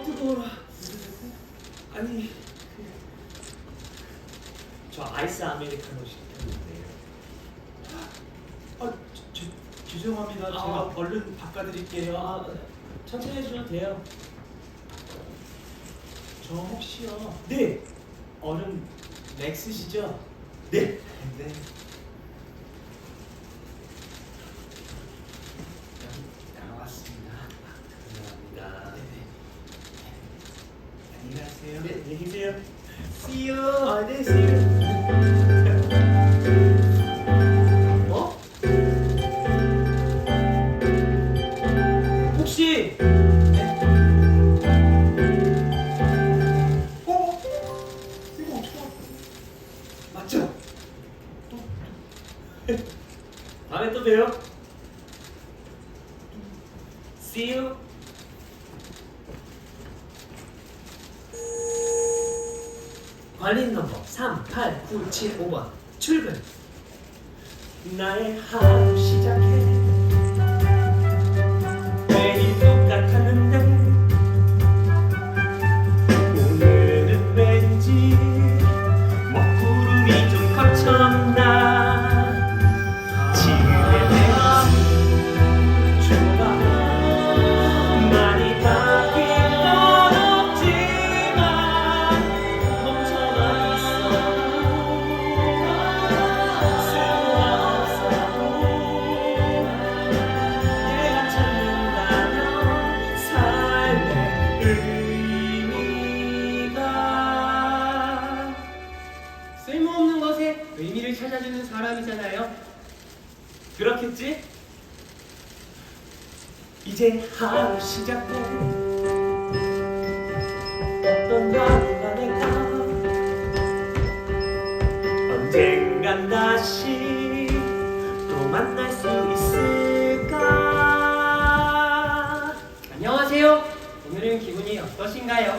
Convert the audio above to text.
어 뜨거워라. 아니 저 아이스 아메리카노 시켰는데요. 아, 저, 저, 죄송합니다. 아. 제가 얼른 바꿔드릴게요. 아 천천히 해주셔도 돼요. 저 혹시요. 네 얼음 맥스시죠? 네. 네. 여기 나왔습니다. 감사합니다. 네네. 안녕히 가세요. 네 안녕히 계세요. See you. 아, 네, see you. 어? 혹시 어? 이거 어떡해? 맞죠? 다음에 또 봬요. See you. 관리인 넘버 38975번 출근. 나의 하루 시작해. 매일 똑같았는데 오늘은 왠지 먹구름이 좀 거쳤 의 의미가 쓸모없는 것에 의미를 찾아주는 사람이잖아요. 그렇겠지? 이제 하루 시작돼 어떤 하루가 언젠간 다시 加油